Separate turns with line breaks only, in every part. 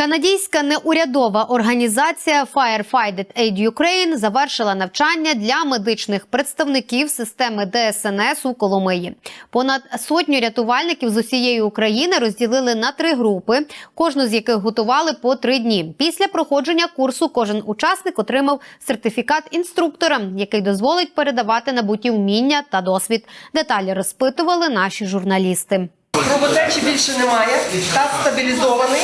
Канадійська неурядова організація Firefighting Aid Ukraine завершила навчання для медичних представників системи ДСНС у Коломиї. Понад сотню рятувальників з усієї України розділили на три групи, кожну з яких готували по три дні. Після проходження курсу кожен учасник отримав сертифікат інструктора, який дозволить передавати набуті вміння та досвід. Деталі розпитували наші журналісти.
Кровотечі більше немає, таз стабілізований.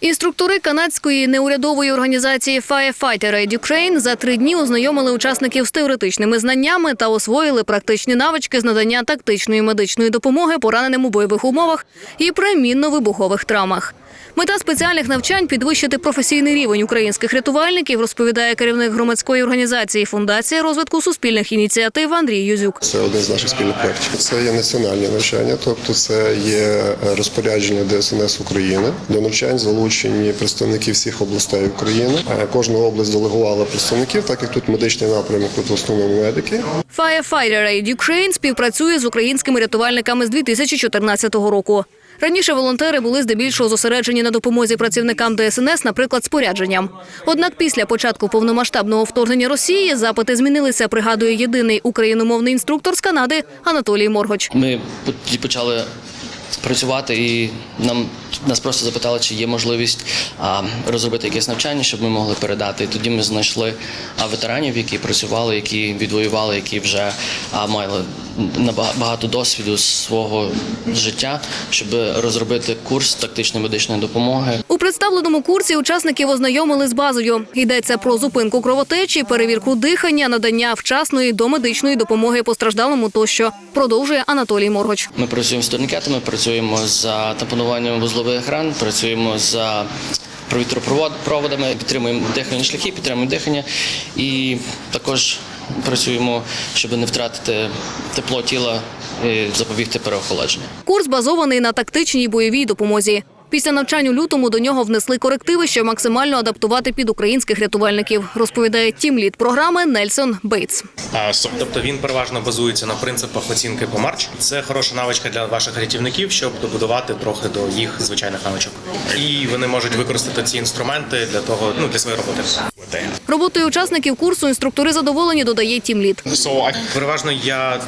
Інструктори канадської неурядової організації Firefighter Aid Ukraine за три дні ознайомили учасників з теоретичними знаннями та освоїли практичні навички з надання тактичної медичної допомоги пораненим у бойових умовах і при мінно-вибухових травмах. Мета спеціальних навчань підвищити професійний рівень українських рятувальників, розповідає керівник громадської організації Фундація розвитку суспільних ініціатив Андрій Юзюк.
Це один з наших спільних проєктів. Це є національні навчання, тобто це є розпорядження ДСНС України. До навчань залучені представники всіх областей України. Е, Кожна область делегувала представників, так як тут медичний напрямок, тут в основному медики.
Firefighter Aid Ukraine співпрацює з українськими рятувальниками з 2014 року. Раніше волонтери були здебільшого зосереджені на допомозі працівникам ДСНС, наприклад, спорядженням. Однак після початку повномасштабного вторгнення Росії запити змінилися, пригадує єдиний україномовний інструктор з Канади Анатолій Моргоч.
Ми почали працювати, і нам нас просто запитали, чи є можливість розробити якесь навчання, щоб ми могли передати. І тоді ми знайшли ветеранів, які працювали, які відвоювали, які вже а, мали багато досвіду свого життя, щоб розробити курс тактичної медичної допомоги.
Представленому курсі учасників ознайомили з базою. Йдеться про зупинку кровотечі, перевірку дихання, надання вчасної домедичної допомоги постраждалому тощо. Продовжує Анатолій Моргоч.
Ми працюємо з турнікетами, працюємо за тампонуванням вузлових ран, працюємо за проводами, підтримуємо дихальні шляхи, підтримуємо дихання і також працюємо, щоб не втратити тепло тіла і запобігти переохолодженню.
Курс базований на тактичній бойовій допомозі. Після навчань у лютому до нього внесли корективи, щоб максимально адаптувати під українських рятувальників, розповідає тімліт програми Нельсон Бейтс.
Тобто він переважно базується на принципах оцінки по марч. Це хороша навичка для ваших рятівників, щоб добудувати трохи до їх звичайних навичок. І вони можуть використати ці інструменти для того, ну для своєї роботи.
Роботою учасників курсу інструктори задоволені, додає тімлід.
Переважно я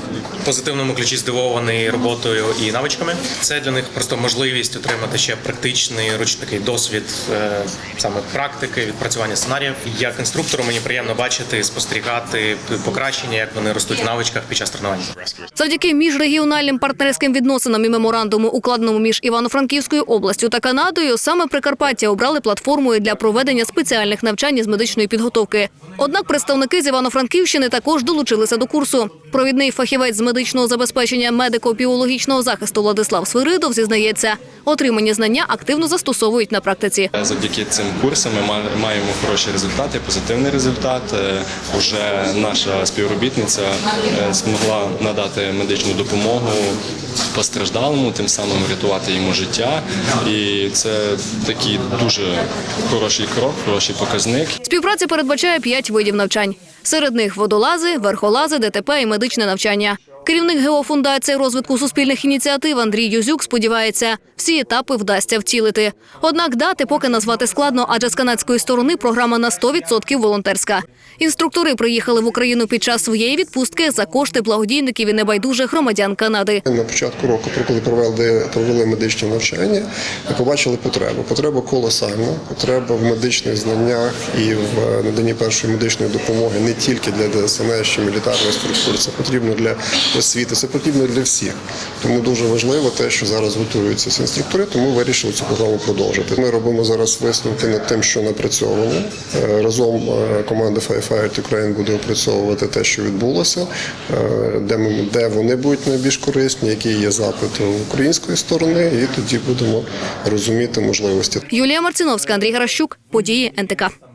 в позитивному ключі здивований роботою і навичками. Це для них просто можливість отримати ще практичний руч такий досвід е, саме практики, відпрацювання сценаріїв. Як інструктору мені приємно бачити, спостерігати покращення, як вони ростуть в навичках під час тренувань.
Завдяки міжрегіональним партнерським відносинам і меморандуму, укладеному між Івано-Франківською областю та Канадою, саме Прикарпаття обрали платформою для проведення спеціальних навчань з медичної підготовки. Однак представники з Івано-Франківщини також долучилися до курсу. Провідний фахівець з медичного забезпечення медико-біологічного захисту Владислав Свиридов зізнається, отримані знання активно застосовують на практиці.
Завдяки цим курсам ми маємо хороші результати, позитивний результат. Е, Уже наша співробітниця е, змогла надати медичну допомогу постраждалому, тим самим врятувати йому життя. І це такий дуже хороший крок, хороший показник.
Співпраця передбачає п'ять видів навчань. Серед них водолази, верхолази, ДТП і медичне навчання. Керівник Геофундації розвитку суспільних ініціатив Андрій Юзюк сподівається, всі етапи вдасться втілити. Однак дати поки назвати складно, адже з канадської сторони програма на 100% волонтерська. Інструктори приїхали в Україну під час своєї відпустки за кошти благодійників і небайдужих громадян Канади.
На початку року, коли провели, провели медичні навчання, ми побачили потребу. Потреба колосальна, потреба в медичних знаннях і в наданні першої медичної допомоги не тільки для ДСНС чи мілітарної структури, це потрібно для освіти, це потрібно для всіх. Тому дуже важливо те, що зараз готуються ці інструктори, тому вирішили цю програму продовжити. Ми робимо зараз висновки над тим, що напрацьовано. Е, Разом е, команда Firefight Ukraine буде опрацьовувати те, що відбулося, е, де, ми, де вони будуть найбільш корисні, які є запити української сторони, і тоді будемо розуміти можливості.
Юлія Марциновська, Андрій Гаращук, події НТК.